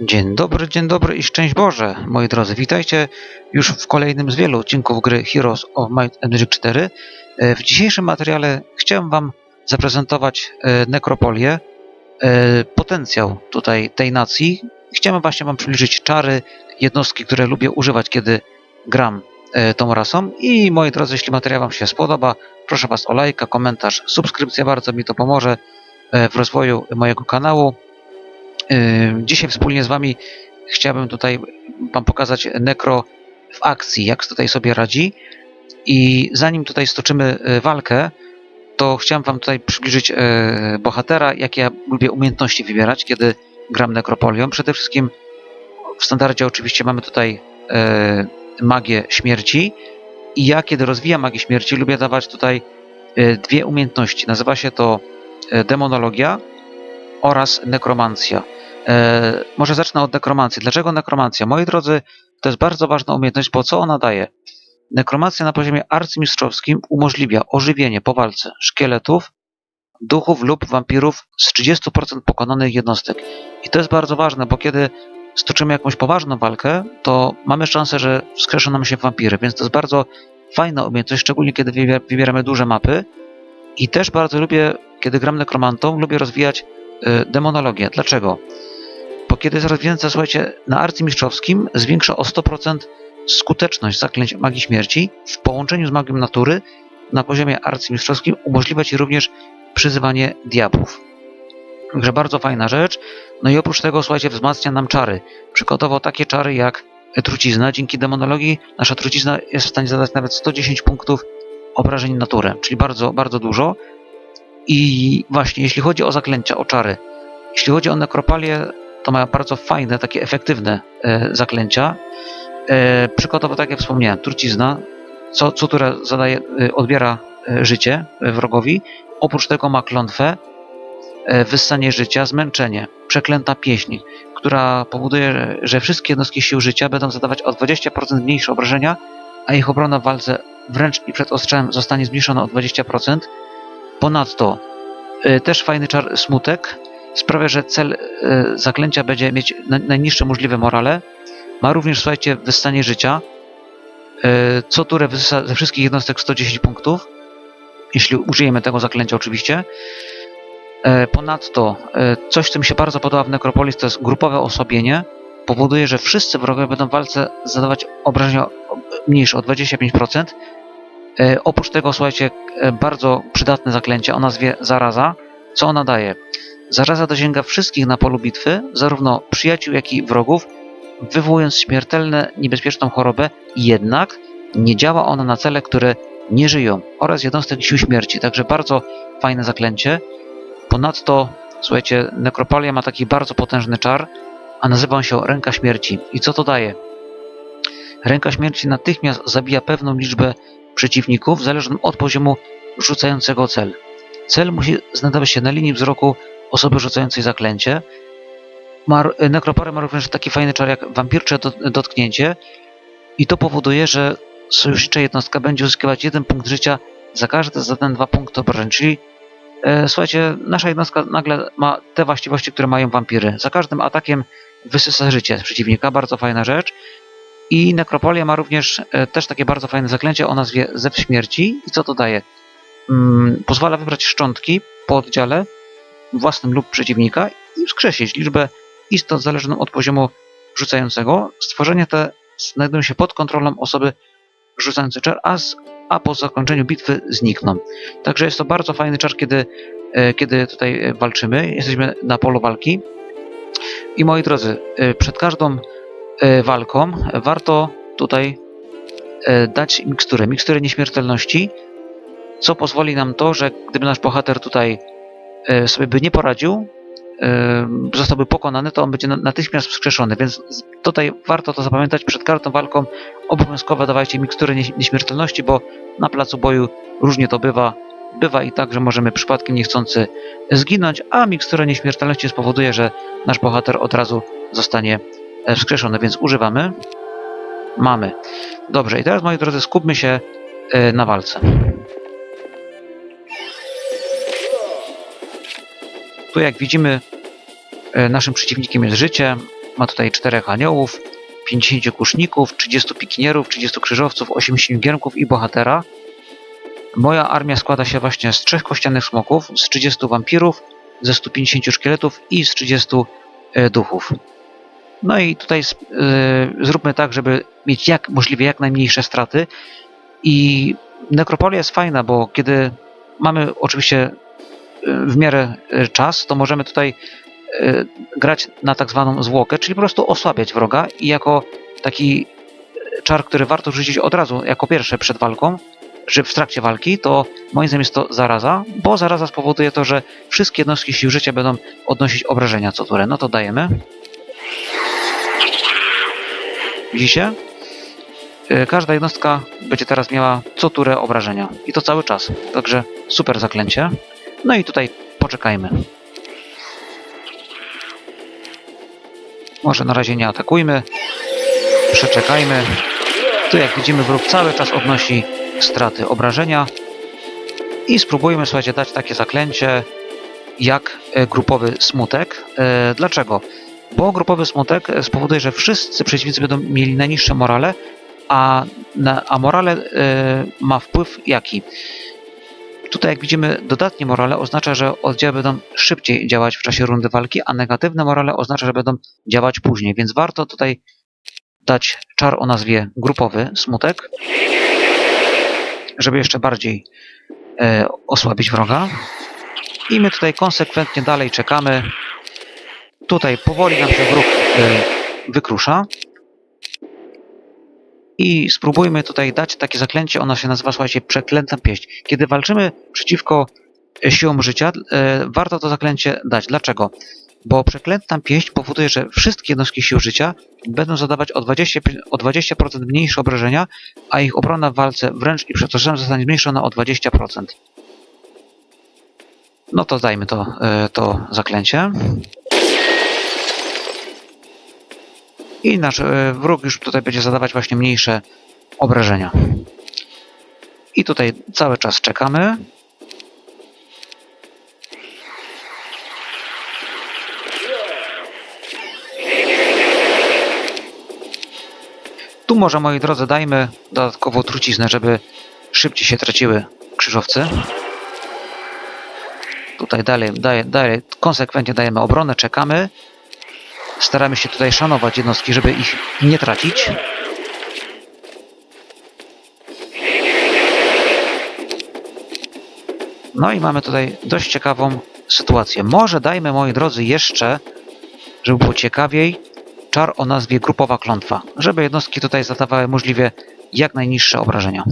Dzień dobry, dzień dobry i szczęść Boże, moi drodzy. Witajcie już w kolejnym z wielu odcinków gry Heroes of Might and Magic 4. E, W dzisiejszym materiale chciałem Wam zaprezentować e, nekropolię, e, potencjał tutaj tej nacji. Chciałem właśnie Wam przybliżyć czary, jednostki, które lubię używać, kiedy gram tą rasą. I moi drodzy, jeśli materiał Wam się spodoba, proszę Was o lajka, komentarz, subskrypcja, bardzo mi to pomoże w rozwoju mojego kanału. Dzisiaj wspólnie z Wami chciałbym tutaj Wam pokazać Nekro w akcji, jak tutaj sobie radzi. I zanim tutaj stoczymy yy, walkę, to chciałem Wam tutaj przybliżyć yy, bohatera, jakie ja lubię umiejętności wybierać, kiedy gram Nekropolią. Przede wszystkim w standardzie oczywiście mamy tutaj yy, magię śmierci. I ja, kiedy rozwijam magię śmierci, lubię dawać tutaj dwie umiejętności. Nazywa się to demonologia oraz nekromancja. E, może zacznę od nekromancji. Dlaczego nekromancja? Moi drodzy, to jest bardzo ważna umiejętność, bo co ona daje? Nekromancja na poziomie arcymistrzowskim umożliwia ożywienie po walce szkieletów, duchów lub wampirów z 30% pokonanych jednostek. I to jest bardzo ważne, bo kiedy stoczymy jakąś poważną walkę, to mamy szansę, że wskrzeszą nam się wampiry, więc to jest bardzo fajna umiejętność, szczególnie kiedy wybier- wybieramy duże mapy. I też bardzo lubię, kiedy gram nekromantą, lubię rozwijać demonologię. Dlaczego? Bo kiedy jest rozwinięta, słuchajcie, na arcymistrzowskim zwiększa o 100% skuteczność zaklęć magii śmierci w połączeniu z magią natury na poziomie arcymistrzowskim umożliwia ci również przyzywanie diabłów. Także bardzo fajna rzecz. No i oprócz tego, słuchajcie, wzmacnia nam czary. Przykładowo takie czary jak trucizna. Dzięki demonologii nasza trucizna jest w stanie zadać nawet 110 punktów obrażeń natury, czyli bardzo, bardzo dużo. I właśnie, jeśli chodzi o zaklęcia, o czary, jeśli chodzi o nekropalię, to ma bardzo fajne, takie efektywne e, zaklęcia. E, przykładowo, tak jak wspomniałem, trucizna, co, co które zadaje, e, odbiera e, życie e, wrogowi. Oprócz tego ma klątwę, wyssanie życia, zmęczenie, przeklęta pieśń, która powoduje, że wszystkie jednostki sił życia będą zadawać o 20% mniejsze obrażenia, a ich obrona w walce wręcz i przed ostrzałem zostanie zmniejszona o 20%. Ponadto e, też fajny czar smutek sprawia, że cel e, zaklęcia będzie mieć na, najniższe możliwe morale. Ma również, słuchajcie, wyssanie życia. E, co turę wysysa ze wszystkich jednostek 110 punktów, jeśli użyjemy tego zaklęcia oczywiście. Ponadto coś, co mi się bardzo podoba w Necropolis, to jest grupowe osłabienie. Powoduje, że wszyscy wrogowie będą w walce zadawać obrażenia mniejsze o 25%. E, Oprócz tego, słuchajcie, e, bardzo przydatne zaklęcie o nazwie Zaraza. Co ona daje? Zaraza dosięga wszystkich na polu bitwy, zarówno przyjaciół, jak i wrogów, wywołując śmiertelne, niebezpieczną chorobę, jednak nie działa ona na cele, które nie żyją oraz jednostek sił śmierci, także bardzo fajne zaklęcie. Ponadto, słuchajcie, nekropolia ma taki bardzo potężny czar, a nazywa on się Ręka Śmierci. I co to daje? Ręka Śmierci natychmiast zabija pewną liczbę przeciwników, zależną od poziomu rzucającego cel. Cel musi znajdować się na linii wzroku osoby rzucającej zaklęcie. Ma, nekroporia ma również taki fajny czar jak wampircze dot- dotknięcie i to powoduje, że sojusznicza jednostka będzie uzyskiwać jeden punkt życia za każde zadane dwa punkty obrażeń, czyli e, słuchajcie, nasza jednostka nagle ma te właściwości, które mają wampiry. Za każdym atakiem wysysa życie przeciwnika, bardzo fajna rzecz. I nekropolia ma również e, też takie bardzo fajne zaklęcie o nazwie Zew Śmierci. I co to daje? Mm, pozwala wybrać szczątki po oddziale własnym lub przeciwnika i wskrzesić liczbę istot zależną od poziomu rzucającego. Stworzenia te znajdują się pod kontrolą osoby rzucającej czar, a, z, a po zakończeniu bitwy znikną. Także jest to bardzo fajny czar, kiedy, e, kiedy tutaj walczymy. Jesteśmy na polu walki. I moi drodzy, e, przed każdą walką warto tutaj e, dać miksturę, miksturę nieśmiertelności, co pozwoli nam to, że gdyby nasz bohater tutaj e, sobie by nie poradził, e, zostałby pokonany, to on będzie na- natychmiast wskrzeszony, więc tutaj warto to zapamiętać przed każdą walką. Obowiązkowo dawajcie mikstury nie- nieśmiertelności, bo na placu boju różnie to bywa. Bywa i tak, że możemy przypadkiem niechcący zginąć, a mikstura nieśmiertelności spowoduje, że nasz bohater od razu zostanie e, wskrzeszony, więc używamy. Mamy. Dobrze, i teraz moi drodzy, skupmy się e, na walce. Tu jak widzimy, e, naszym przeciwnikiem jest życie. ma tutaj czterech aniołów, 50 kuszników, 30 pikinierów, 30 krzyżowców, 8 śmigierków i bohatera. Moja armia składa się właśnie z trzech kościanych smoków, z 30 wampirów, ze 150 szkieletów i z 30 e, duchów. No i tutaj e, zróbmy tak, żeby mieć jak możliwie jak najmniejsze straty. I nekropolia jest fajna, bo kiedy mamy oczywiście e, w miarę e, czas, to możemy tutaj grać na tak zwaną zwłokę, czyli po prostu osłabiać wroga i jako taki czar, który warto rzucić od razu jako pierwsze przed walką, czy w trakcie walki, to moim zdaniem jest to zaraza, bo zaraza spowoduje to, że wszystkie jednostki sił życia będą odnosić obrażenia co turę. No to dajemy. Widzicie? Każda jednostka będzie teraz miała co turę obrażenia. I to cały czas. Także super zaklęcie. No i tutaj poczekajmy. Może na razie nie atakujmy. Przeczekajmy. Tu jak widzimy wróg cały czas odnosi straty obrażenia. I spróbujmy, słuchajcie, dać takie zaklęcie jak e, grupowy smutek. E, Dlaczego? Bo grupowy smutek spowoduje, że wszyscy przeciwnicy będą mieli najniższe morale, a, na, a morale e, ma wpływ jaki? Tutaj jak widzimy dodatnie morale oznacza, że oddziały będą szybciej działać w czasie rundy walki, a negatywne morale oznacza, że będą działać później, więc warto tutaj dać czar o nazwie grupowy smutek, żeby jeszcze bardziej e, osłabić wroga. I my tutaj konsekwentnie dalej czekamy. Tutaj powoli nam się wróg e, wykrusza. I spróbujmy tutaj dać takie zaklęcie, ono się nazywa, słuchajcie, przeklęta pieść. Kiedy walczymy przeciwko siłom życia, e, warto to zaklęcie dać. Dlaczego? Bo przeklęta pieść powoduje, że wszystkie jednostki sił życia będą zadawać o 20%, o 20% mniejsze obrażenia, a ich obrona w walce wręcz i przed oczem zostanie zmniejszona o 20%. No to dajmy to, e, to zaklęcie. I nasz e, wróg już tutaj będzie zadawać właśnie mniejsze obrażenia. I tutaj cały czas czekamy. Tu może, moi drodzy, dajmy dodatkowo truciznę, żeby szybciej się traciły krzyżowcy. Tutaj dalej, dalej, dalej konsekwentnie dajemy obronę, czekamy. Staramy się tutaj szanować jednostki, żeby ich nie tracić. No i mamy tutaj dość ciekawą sytuację. Może dajmy, moi drodzy, jeszcze, żeby było ciekawiej, czar o nazwie grupowa klątwa, żeby jednostki tutaj zadawały możliwie jak najniższe obrażenia.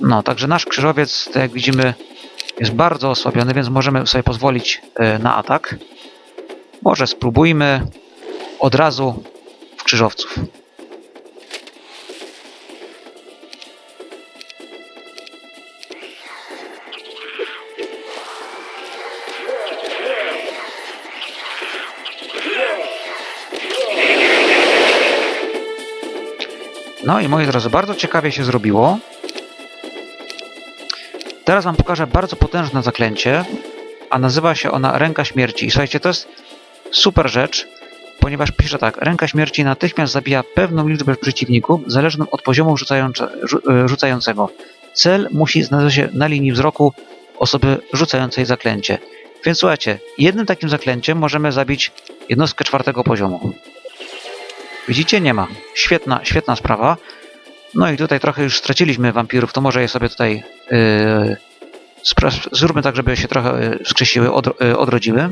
No, także nasz krzyżowiec, tak jak widzimy, jest bardzo osłabiony, więc możemy sobie pozwolić e, na atak. Może spróbujmy od razu w krzyżowców. No i moi drodzy, bardzo ciekawie się zrobiło. Teraz wam pokażę bardzo potężne zaklęcie, a nazywa się ona Ręka Śmierci. I słuchajcie, to jest super rzecz, ponieważ pisze tak, Ręka Śmierci natychmiast zabija pewną liczbę przeciwników, zależną od poziomu e, rzucającego. Cel musi znaleźć się na linii wzroku osoby rzucającej zaklęcie. Więc słuchajcie, jednym takim zaklęciem możemy zabić jednostkę czwartego poziomu. Widzicie? Nie ma. Świetna, świetna sprawa. No i tutaj trochę już straciliśmy wampirów, to może je sobie tutaj yy, zróbmy tak, żeby się trochę yy, wskrzesiły, odro- odrodziły.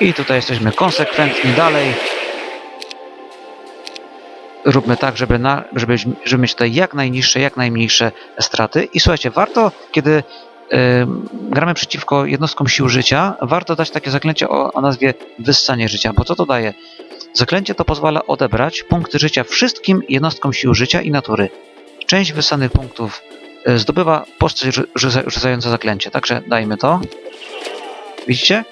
I tutaj jesteśmy konsekwentni dalej. Róbmy tak, żeby, na, żeby, żeby mieć tutaj jak najniższe, jak najmniejsze straty. I słuchajcie, warto, kiedy gramy przeciwko jednostkom sił życia, warto dać takie zaklęcie o, o nazwie wyssanie życia. Bo co to daje? Zaklęcie to pozwala odebrać punkty życia wszystkim jednostkom sił życia i natury. Część wyssanych punktów y, zdobywa postać rzu- rzuca- rzucająca zaklęcie. Także dajmy to. Widzicie?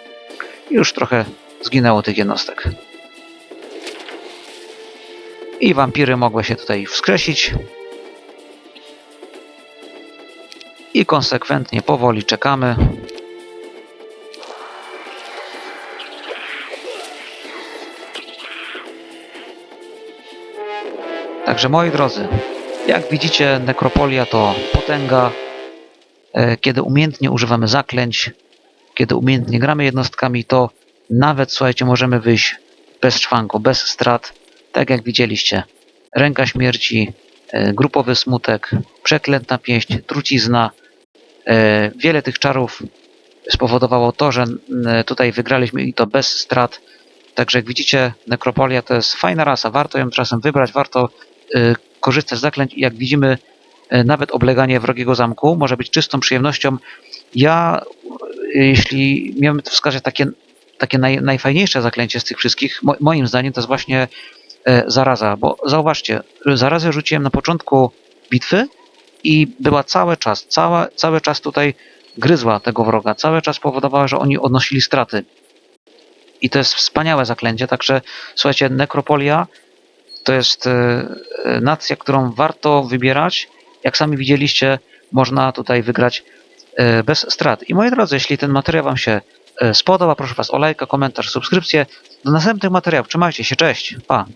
Już trochę zginęło tych jednostek. I wampiry mogły się tutaj wskrzesić. i konsekwentnie, powoli czekamy. Także moi drodzy, jak widzicie, nekropolia to potęga. E, Kiedy umiejętnie używamy zaklęć, kiedy umiejętnie gramy jednostkami, to nawet, słuchajcie, możemy wyjść bez szwanku, bez strat, tak jak widzieliście. Ręka śmierci, e, grupowy smutek, przeklętna pieść, trucizna. E, Wiele tych czarów spowodowało to, że tutaj wygraliśmy i to bez strat. Także jak widzicie, Nekropolia to jest fajna rasa, warto ją czasem wybrać, warto e, korzystać z zaklęć i jak widzimy, nawet obleganie wrogiego zamku może być czystą przyjemnością. Ja, jeśli miałbym tu wskazać takie, takie naj, najfajniejsze zaklęcie z tych wszystkich, mo, moim zdaniem to jest właśnie e, zaraza, bo zauważcie, zarazę rzuciłem na początku bitwy i była cały czas, cała, cały czas tutaj gryzła tego wroga, cały czas powodowała, że oni odnosili straty. I to jest wspaniałe zaklęcie, także słuchajcie, Nekropolia to jest e, e, nacja, którą warto wybierać. Jak sami widzieliście, można tutaj wygrać bez strat. I moi drodzy, jeśli ten materiał Wam się e, spodoba, proszę Was o lajka, komentarz, subskrypcję. Do następnych materiałów. Trzymajcie się, cześć, pa!